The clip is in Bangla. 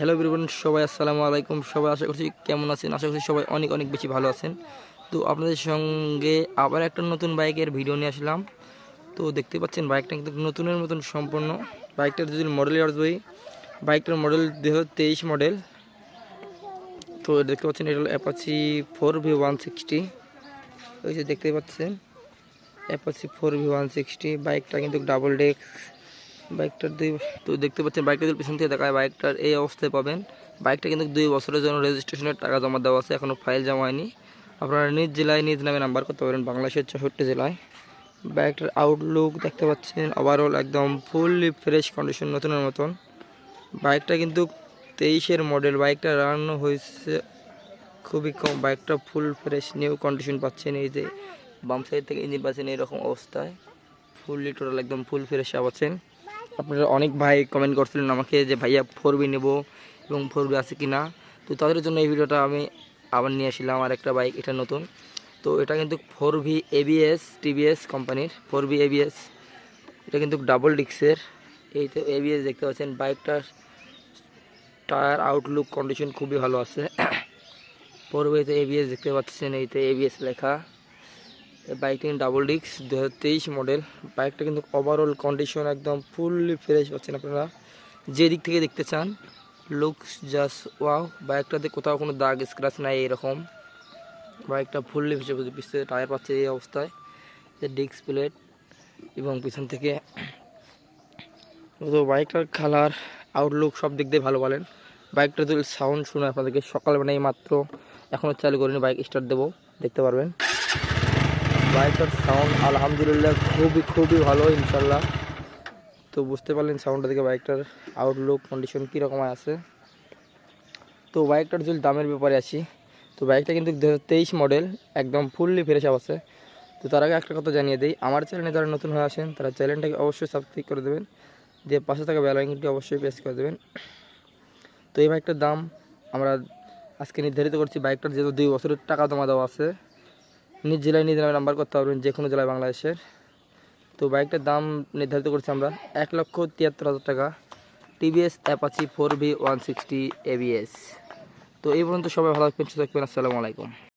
হ্যালো বিরবন সবাই আসসালামু আলাইকুম। সবাই আশা করছি কেমন আছেন? আশা করছি সবাই অনেক অনেক বেশি ভালো আছেন। তো আপনাদের সঙ্গে আবার একটা নতুন বাইকের ভিডিও নিয়ে আসলাম। তো দেখতে পাচ্ছেন বাইকটা কিন্তু নতুনের মতন সম্পূর্ণ। বাইকটার যদি মডেলের অর্থ বই বাইকটার মডেল দু হাজার তেইশ মডেল তো দেখতে পাচ্ছেন এটা হলো Apache four V one sixty ওই যে দেখতে পাচ্ছেন Apache four V one sixty বাইকটা কিন্তু ডাবল ডেক্স বাইকটার দুই তো দেখতে পাচ্ছেন বাইকটা যদি পিছন থেকে দেখায়, বাইকটার এই অবস্থায় পাবেন। বাইকটা কিন্তু দুই বছরের জন্য রেজিস্ট্রেশনের টাকা জমা দেওয়া আছে এখনও ফাইল জমা হয়নি। আপনারা নিজ জেলায়, নিজ নামে নাম্বার করতে পারেন, বাংলাদেশের চৌষট্টি জেলায়। বাইকটার আউটলুক দেখতে পাচ্ছেন ওভারঅল একদম ফুললি ফ্রেশ কন্ডিশন নতুনের মতন। বাইকটা কিন্তু তেইশের মডেল বাইকটা রানানো হয়েছে খুবই কম। বাইকটা ফুল ফ্রেশ নিউ কন্ডিশন পাচ্ছেন, এই যে বাম সাইড থেকে ইঞ্জিন পাচ্ছেন এরকম অবস্থায়। ফুললি টোটাল একদম ফুল ফ্রেশ পাচ্ছেন। আপনারা অনেক ভাই কমেন্ট করছিলেন আমাকে যে, ভাইয়া ফোর বি নেব এবং ফোর বি আছে কি না তো তাদের জন্য এই ভিডিওটা আমি আবার নিয়ে আসলাম আর একটা বাইক এটা নতুন। তো এটা কিন্তু ফোর ভি এবিএস টিভিএস কোম্পানির ফোর ভি এবিএস এটা কিন্তু ডাবল ডিক্সের এই তো এবিএস দেখতে পাচ্ছেন বাইকটার টায়ার আউটলুক কন্ডিশন খুবই ভালো আছে। ফোর ভিতে এবিএস দেখতে পাচ্ছেন এইতে এবিএস লেখা। বাইকটা ডাবল ডিক্স দু হাজার তেইশ মডেল। বাইকটা কিন্তু ওভারঅল কন্ডিশন একদম ফুললি ফ্রেশ পাচ্ছেন আপনারা। যে দিক থেকে দেখতে চান লুকস জাস্ট ওয়াও বাইকটাতে কোথাও কোনো দাগ স্ক্র্যাচ নাই, এরকম। বাইকটা ফুললি হিসেবে পিছনে টায়ার পাচ্ছে এই অবস্থায়। ডিস্ক প্লেট এবং পিছন থেকে। তো বাইকটার কালার আউটলুক সব দিক দিয়ে ভালো বলেন। বাইকটা যদি সাউন্ড শুনে আপনাদেরকে সকালবেলা এই মাত্র এখনও চালু করিনি, বাইক স্টার্ট দেবো, দেখতে পারবেন। বাইকটার সাউন্ড আলহামদুলিল্লাহ খুবই খুবই ভালো, ইনশাল্লাহ। তো বুঝতে পারলেন সাউন্ডটা থেকে বাইকটার আউটলুক কন্ডিশন কীরকম আছে। তো বাইকটার যদি দামের ব্যাপারে আসি, তো বাইকটা কিন্তু দু মডেল একদম ফুললি ফ্রেশ আছে। তো তার আগে একটা কথা জানিয়ে দিই, আমার চ্যানেলে যারা নতুন হয়ে আসেন, তারা চ্যানেলটাকে অবশ্যই সাবস্ক্রাইব করে দেবেন। দিয়ে পাশে থাকা বেলাইনটি অবশ্যই প্রেস করে দেবেন। তো এই বাইকটার দাম আমরা আজকে নির্ধারিত করছি, বাইকটার যেহেতু দুই বছরের টাকা জমা দেওয়া আছে নিজ জেলায় নিজ নামে নাম্বার করতে পারবেন যে কোনো জেলায় বাংলাদেশের। তো বাইকটার দাম নির্ধারিত করছি আমরা এক লক্ষ তিয়াত্তর হাজার টাকা। TVS Apache four V one sixty ABS তো এই পর্যন্ত সবাই ভালো থাকবেন, সুস্থ থাকবেন, আসসালামু আলাইকুম।